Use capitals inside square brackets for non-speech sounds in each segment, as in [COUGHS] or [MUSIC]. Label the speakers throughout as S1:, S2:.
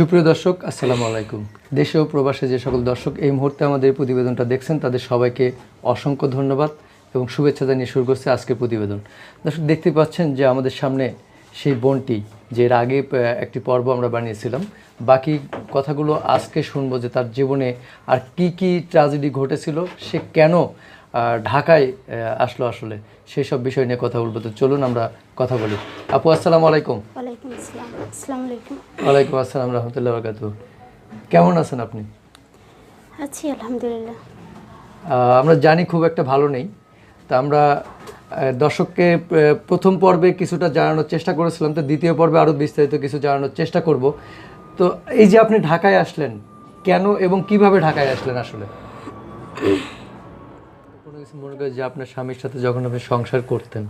S1: সুপ্রিয় দর্শক, আসসালামু আলাইকুম। দেশে ও প্রবাসে যে সকল দর্শক এই মুহূর্তে আমাদের প্রতিবেদনটা দেখছেন, তাদের সবাইকে অসংখ্য ধন্যবাদ এবং শুভেচ্ছা জানিয়ে শুরু করছে আজকের প্রতিবেদন। দর্শক, দেখতে পাচ্ছেন যে আমাদের সামনে সেই বনটি, যে এর আগে একটি পর্ব আমরা বানিয়েছিলাম। বাকি কথাগুলো আজকে শুনব যে তার জীবনে আর কি কি ট্র্যাজেডি ঘটেছিল, সে কেন ঢাকায় আসলো আসলে সেই সব বিষয় নিয়ে কথা বলব। তো চলুন আমরা কথা বলি। আপু, আসসালামু আলাইকুম।
S2: ওয়ালাইকুম আসসালাম। আসসালামু আলাইকুম।
S1: ওয়ালাইকুম আসসালাম রহমতুল্লাহ বরকাতু কেমন আছেন আপনি?
S2: আছি আলহামদুলিল্লাহ।
S1: আমরা জানি খুব একটা ভালো নেই। তা আমরা দর্শককে প্রথম পর্বে কিছুটা জানানোর চেষ্টা করেছিলাম তো দ্বিতীয় পর্বে আরও বিস্তারিত কিছু জানানোর চেষ্টা করব। তো এই যে আপনি ঢাকায় আসলেন কেন এবং কীভাবে ঢাকায় আসলেন আসলে? [COUGHS] কোনো কিছু মনে করি যে আপনার স্বামীর সাথে যখন আপনি সংসার করতেন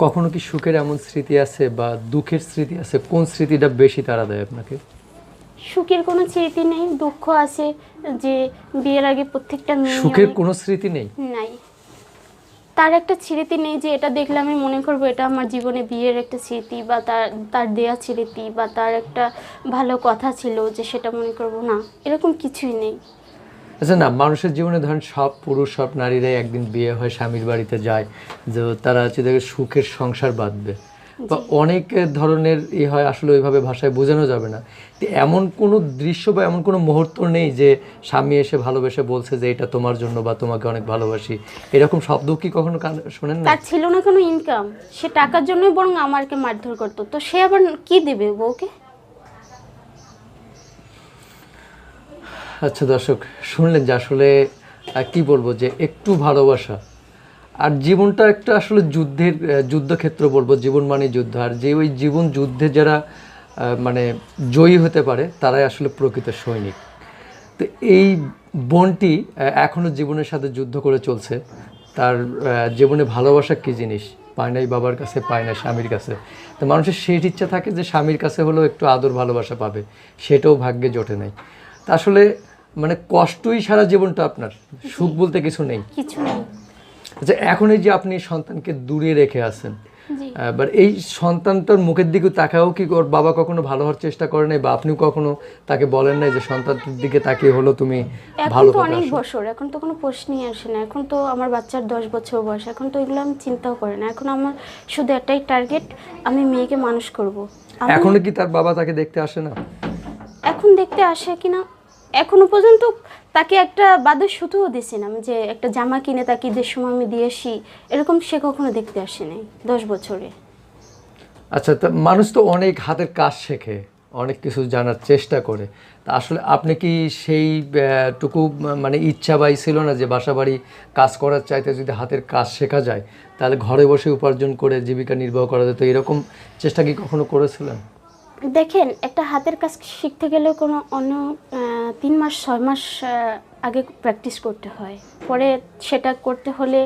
S1: কখনো কি সুখের এমন স্মৃতি আছে বা দুঃখের স্মৃতি আছে? কোন স্মৃতিটা বেশি তারা দেয় আপনাকে?
S2: সুখের কোনো স্মৃতি নেই দুঃখ আছে যে বিয়ের আগে প্রত্যেকটা মেয়ে
S1: সুখের
S2: অনেক-
S1: কোনো স্মৃতি নেই?
S2: নাই। তার একটা স্মৃতি নেই যে এটা দেখলে আমি মনে করব এটা আমার জীবনে বিয়ের একটা স্মৃতি বা তার তার দেয়া স্মৃতি বা তার একটা ভালো কথা ছিল যে সেটা মনে করব না। এরকম কিছুই নেই।
S1: আচ্ছা না মানুষের জীবনে ধরেন সব পুরুষ সব নারীরাই একদিন বিয়ে হয় স্বামীর বাড়িতে যায় যে তারা হচ্ছে দেখে সুখের সংসার বাঁধবে। বা অনেক ধরনের ই হয় আসলে ওইভাবে ভাষায় বোঝানো যাবে না। তো এমন কোনো দৃশ্য বা এমন কোনো মুহূর্ত নেই যে স্বামী এসে ভালোবেসে বলছে যে এটা তোমার জন্য বা তোমাকে অনেক ভালোবাসি। এরকম শব্দ কি কখনো শোনেন না?
S2: তার ছিল না কোনো ইনকাম সে টাকার জন্যই বরং আমাকে মারধর করতো। তো সে আবার কি দেবে বউকে?
S1: আচ্ছা দর্শক, শুনলেন যে আসলে কি বলব যে একটু ভালোবাসা। আর জীবনটা একটা আসলে যুদ্ধের যুদ্ধক্ষেত্র বলব জীবন মানে যুদ্ধ। আর যে ওই জীবন যুদ্ধে যারা মানে জয়ী হতে পারে, তারাই আসলে প্রকৃত সৈনিক। তো এই বোনটি এখনও জীবনের সাথে যুদ্ধ করে চলছে। তার জীবনে ভালোবাসা কী জিনিস? পায় নাই বাবার কাছে, পায় না স্বামীর কাছে। তো মানুষের সেই ইচ্ছা থাকে যে স্বামীর কাছে হলেও একটু আদর ভালোবাসা পাবে। সেটাও ভাগ্যে জোটে নাই। তা আসলে মানে কষ্টই সারা জীবনটা আপনার সুখ বলতে কিছু নেই।
S2: কিছু নেই।
S1: আচ্ছা এখন এই যে আপনি সন্তানকে দূরে রেখে আছেন এবার এই সন্তানটার মুখের দিকে তাকাও কি ওর বাবা কখনো ভালো হওয়ার চেষ্টা করে নাই বা আপনিও কখনো তাকে বলেন নাই যে সন্তানটার দিকে তাকিয়ে হলো তুমি ভালো
S2: তো অনেক বছর এখন তো কোনো প্রশ্নই আসে না। এখন তো আমার বাচ্চার দশ বছর বয়স এখন তো এগুলো আমি চিন্তাও করি না। এখন আমার শুধু একটাই টার্গেট আমি মেয়েকে মানুষ করব।
S1: এখনও কি তার বাবা তাকে দেখতে আসে না?
S2: এখন দেখতে আসে কিনা? এখনও পর্যন্ত তাকে একটা বাদের সুতোও দিছি না আমি যে একটা জামা কিনে তাকে ঈদের সময় আমি দিয়ে আসি এরকম সে কখনো দেখতে আসে নাই দশ বছরে।
S1: আচ্ছা তা মানুষ তো অনেক হাতের কাজ শেখে অনেক কিছু জানার চেষ্টা করে। তা আসলে আপনি কি সেই টুকু মানে ইচ্ছা বাই ছিল না যে বাসা বাড়ি কাজ করার চাইতে যদি হাতের কাজ শেখা যায় তাহলে ঘরে বসে উপার্জন করে জীবিকা নির্বাহ করা যেত এরকম চেষ্টা কি কখনো করেছিলেন?
S2: দেখেন একটা হাতের কাজ শিখতে গেলে কোনো অন্য তিন মাস, ছয় মাস আগে প্র্যাকটিস করতে হয়। পরে সেটা করতে হলে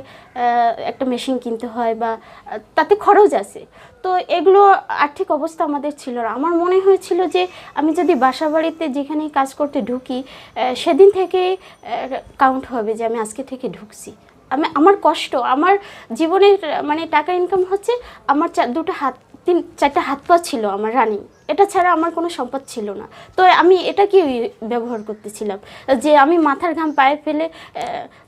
S2: একটা মেশিন কিনতে হয় বা, তাতে খরচ আছে। তো এগুলো আর্থিক অবস্থা আমাদের ছিল না। আমার মনে হয়েছিল যে, আমি যদি বাসা বাড়িতে যেখানেই কাজ করতে ঢুকি সেদিন থেকে কাউন্ট হবে যে আমি আজকে থেকে ঢুকছি। আমি, আমার কষ্ট, আমার জীবনের মানে টাকা ইনকাম হচ্ছে, আমার দুটো হাত তিন, চারটা হাত পা ছিল আমার রানিং এটা ছাড়া আমার কোনো সম্পদ ছিল না। তো আমি এটা কি ব্যবহার করতেছিলাম? যে আমি মাথার ঘাম পায়ে ফেলে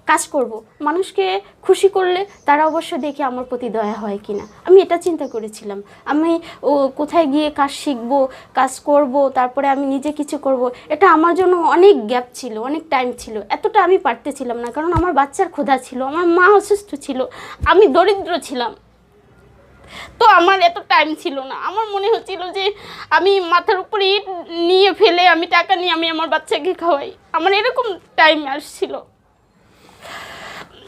S2: কাজ করব। মানুষকে খুশি করলে তারা অবশ্য দেখে আমার প্রতি দয়া হয় কিনা। আমি এটা চিন্তা করেছিলাম। আমি, ও, কোথায় গিয়ে কাজ শিখব, কাজ করব, তারপরে আমি নিজে কিছু করব, এটা আমার জন্য অনেক গ্যাপ ছিল, অনেক টাইম ছিল। এতটা আমি পারতেছিলাম না, কারণ আমার বাচ্চার ক্ষুধা ছিল, আমার মা অসুস্থ ছিল, আমি দরিদ্র ছিলাম। তো আমার এত টাইম ছিল না। আমার মনে হচ্ছিল যে আমি মাথার উপরে ইট নিয়ে ফেলে আমি টাকা নিয়ে আমি আমার বাচ্চাকে খাওয়াই। আমার এরকম টাইম আসছিল।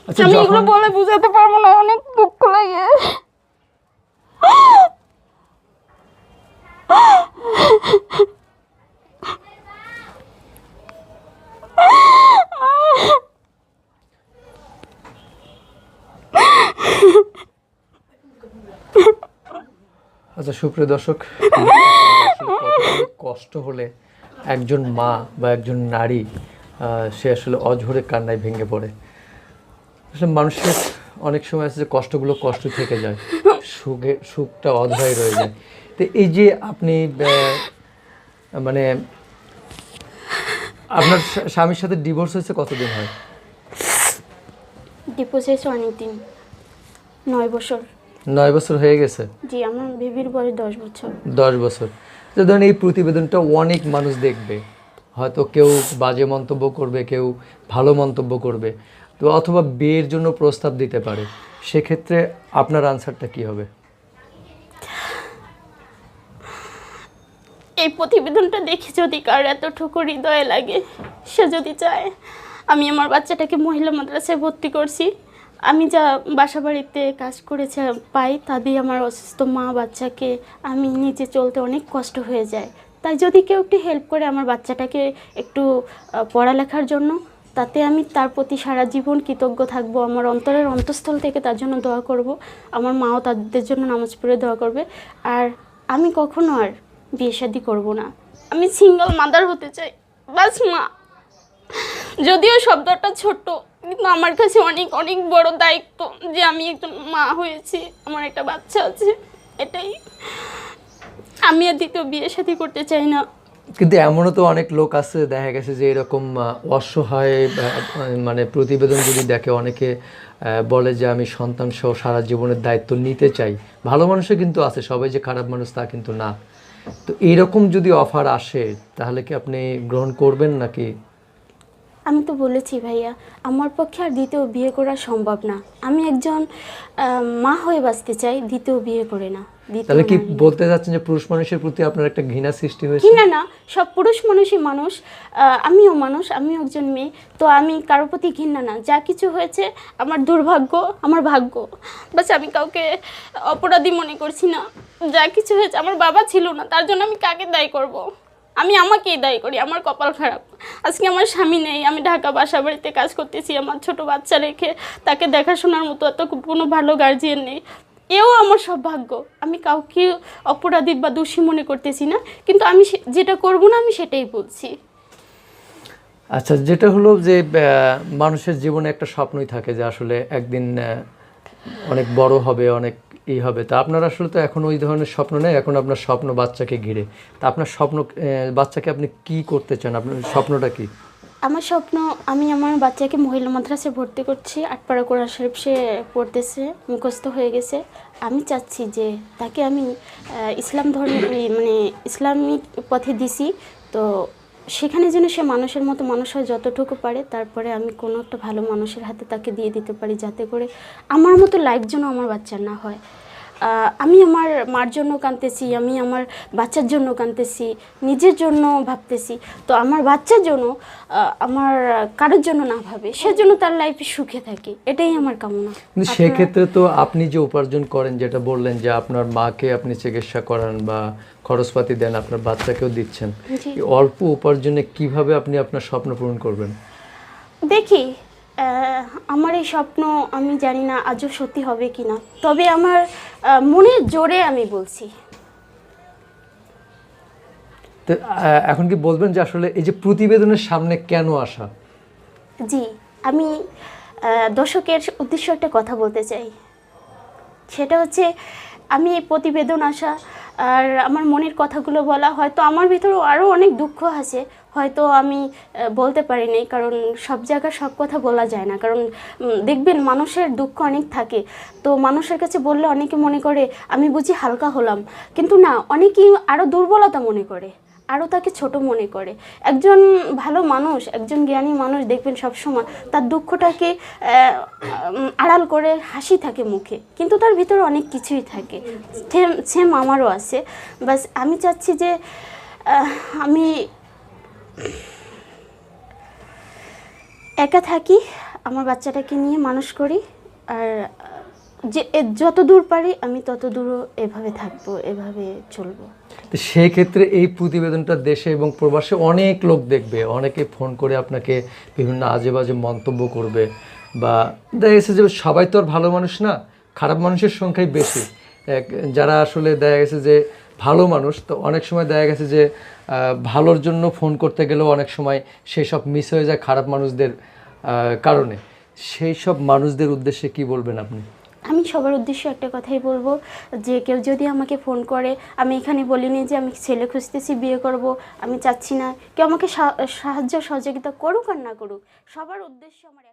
S1: আচ্ছা
S2: আমি এগুলো বলে বুঝাতে পারব না অনেক দুঃখ লাগে
S1: আচ্ছা সুপ্রিয় দর্শক, কষ্ট হলে একজন মা বা একজন নারী সে আসলে অঝরে কান্নায় ভেঙে পড়ে। আসলে মানুষের অনেক সময় আছে যে কষ্টগুলো কষ্ট থেকে যায়, সুখে, সুখটা অধরাই রয়ে যায়। তো এই যে আপনি মানে আপনার স্বামীর সাথে ডিভোর্স হয়েছে কতদিন হয়?
S2: ডিপোজিট অনেক দিন নয় বছর।
S1: নয় বছর হয়ে গেছে?
S2: জি আমার বেবির বয়স দশ বছর।
S1: দশ বছর। তো ধরেন এই প্রতিবেদনটা অনেক মানুষ দেখবে। হয়তো কেউ বাজে মন্তব্য করবে কেউ ভালো মন্তব্য করবে। তো অথবা বিয়ের জন্য প্রস্তাব দিতে পারে। সেক্ষেত্রে আপনার আনসারটা কি হবে?
S2: এই প্রতিবেদনটা দেখে যদি কার এতটুকু হৃদয়ে লাগে সে যদি চায় আমি আমার বাচ্চাটাকে মহিলা মাদ্রাসায় ভর্তি করছি। আমি যা বাসা বাড়িতে কাজ করেছে, পাই তা দিয়ে আমার অসুস্থ মা বাচ্চাকে আমি নিজে চলতে অনেক কষ্ট হয়ে যায়। তাই যদি কেউ একটু হেল্প করে আমার বাচ্চাটাকে একটু পড়ালেখার জন্য, তাতে আমি তার প্রতি সারা জীবন কৃতজ্ঞ থাকব। আমার অন্তরের অন্তঃস্থল থেকে তার জন্য দোয়া করব। আমার মাও তাদের জন্য নামাজ পড়ে দোয়া করবে। আর আমি কখনো আর বিয়ে শাদি করব না। আমি সিঙ্গল মাদার হতে চাই। বাস মা, যদিও শব্দটা ছোট কিন্তু আমার কাছে অনেক অনেক বড় দায়িত্ব যে আমি একজন মা হয়েছি, আমার একটা বাচ্চা আছে, এটাই। আমি আর দ্বিতীয় বিয়ে শাদি করতে চাই না।
S1: কিন্তু এমনও তো অনেক লোক আছে, দেখা গেছে যে এরকম অসহায় মানে প্রতিবেদন যদি দেখে অনেকে বলে যে আমি সন্তান সহ সারা জীবনের দায়িত্ব নিতে চাই। ভালো মানুষও কিন্তু আছে, সবাই যে খারাপ মানুষ তা কিন্তু না। তো এইরকম যদি অফার আসে, তাহলে কি আপনি গ্রহণ করবেন নাকি?
S2: আমি তো বলেছি ভাইয়া আমার পক্ষে আর দ্বিতীয় বিয়ে করা সম্ভব না। আমি একজন মা হয়ে বাঁচতে চাই দ্বিতীয় বিয়ে করে না
S1: তাহলে কি বলতে চাচ্ছেন যে পুরুষ মানুষের প্রতি আপনার একটা ঘৃণা সৃষ্টি হয়েছে?
S2: কি না না সব পুরুষ মানুষই মানুষ আমিও মানুষ আমিও একজন মেয়ে তো আমি কারোর প্রতি ঘৃণা না। যা কিছু হয়েছে আমার দুর্ভাগ্য আমার ভাগ্য। বাস আমি কাউকে অপরাধী মনে করছি না। যা কিছু হয়েছে আমার বাবা ছিল না তার জন্য আমি কাকে দায়ী করব। আমি আমাকেই দায়ী করি, আমার কপাল খারাপ। আজকে আমার স্বামী নেই, আমি ঢাকা বাসা বাড়িতে কাজ করতেছি, আমার ছোট বাচ্চা রেখে তাকে দেখাশোনার মতো এত কোনো ভালো গার্জিয়ান নেই। এও আমার সৌভাগ্য আমি কাউকে অপরাধী বা দোষী মনে করতেছি না, কিন্তু আমি যেটা করব না, আমি সেটাই বলছি।
S1: আচ্ছা যেটা হলো যে মানুষের জীবনে একটা স্বপ্নই থাকে যে আসলে একদিন অনেক বড় হবে, অনেক ই হবে। তা আপনার আসলে তো এখন ওই ধরনের স্বপ্ন নেই, এখন আপনার স্বপ্ন বাচ্চাকে ঘিরে। তা আপনার স্বপ্ন বাচ্চাকে আপনি কি করতে চান? আপনার স্বপ্নটা কি?
S2: আমার স্বপ্ন, আমি আমার বাচ্চাকে মহিলা মাদ্রাসায় ভর্তি করছি। আটপাড়া কোরআন শরীফ সে পড়তেছে, মুখস্থ হয়ে গেছে। আমি চাচ্ছি যে তাকে আমি ইসলাম ধর্ম মানে ইসলামিক পথে দিছি। তো সেখানে যেন সে মানুষের মতো মানুষ হয় যতটুকু পারে, তারপরে আমি কোনো একটা ভালো মানুষের হাতে তাকে দিয়ে দিতে পারি যাতে করে আমার মতো লাইফ যেন আমার বাচ্চার না হয়। আমি আমার মার জন্য কাঁদতেছি আমি আমার বাচ্চার জন্য কাঁদতেছি নিজের জন্য ভাবতেছি। তো আমার বাচ্চার জন্য আমার কারোর জন্য না ভাবে সেজন্য তার লাইফে সুখে থাকে। এটাই আমার কামনা।
S1: কিন্তু সেক্ষেত্রে তো আপনি যে উপার্জন করেন যেটা বললেন যে আপনার মাকে আপনি চিকিৎসা করান বা খরচপাতি দেন আপনার বাচ্চাকেও দিচ্ছেন অল্প উপার্জনে কীভাবে আপনি আপনার স্বপ্ন পূরণ করবেন?
S2: দেখি আমার এই স্বপ্ন আমি জানি না আজও সত্যি হবে কি না তবে আমার মনের জোরে আমি বলছি।
S1: তো এখন কি বলবেন যে আসলে এই যে প্রতিবেদনের সামনে কেন আসা?
S2: জি আমি দর্শকের উদ্দেশ্য একটা কথা বলতে চাই। সেটা হচ্ছে আমি এই প্রতিবেদন আসা আর আমার মনের কথাগুলো বলা হয়তো আমার ভিতরেও আরও অনেক দুঃখ আছে। হয়তো আমি বলতে পারিনি, কারণ সব জায়গায় সব কথা বলা যায় না। কারণ দেখবেন মানুষের দুঃখ অনেক থাকে। তো মানুষের কাছে বললে অনেকে মনে করে, আমি বুঝি হালকা হলাম। কিন্তু না, অনেকেই আরও দুর্বলতা মনে করে আরও তাকে ছোট মনে করে। একজন ভালো মানুষ, একজন জ্ঞানী মানুষ দেখবেন সবসময় তার দুঃখটাকে আড়াল করে হাসি থাকে মুখে। কিন্তু তার ভিতরে অনেক কিছুই থাকে। সেম আমারও আছে। বাস আমি চাচ্ছি যে আমি একা থাকি, আমার বাচ্চাটাকে নিয়ে মানুষ করি, আর যে যত দূর পারি আমি তত দূরও এভাবে থাকব, এভাবে চলবো।
S1: সেই এই প্রতিবেদনটা দেশে এবং প্রবাসে অনেক লোক দেখবে, অনেকে ফোন করে আপনাকে বিভিন্ন আজে বাজে মন্তব্য করবে বা দেখা গেছে যে সবাই তো আর ভালো মানুষ না, খারাপ মানুষের সংখ্যাই বেশি। যারা আসলে দেখা গেছে যে ভালো মানুষ, তো অনেক সময় দেখা গেছে যে ভালোর জন্য ফোন করতে গেলেও অনেক সময় সেই সব মিস হয়ে যায় খারাপ মানুষদের কারণে। সেই সব মানুষদের উদ্দেশ্যে কি বলবেন আপনি?
S2: আমি সবার উদ্দেশ্যে একটা কথাই বলব, যে কেউ যদি আমাকে ফোন করে, আমি এখানে বলিনি যে আমি ছেলে খুঁজতেছি, বিয়ে করব, আমি চাচ্ছি না, কেউ আমাকে সাহায্য সহযোগিতা করুক আর না করুক, সবার উদ্দেশ্য আমার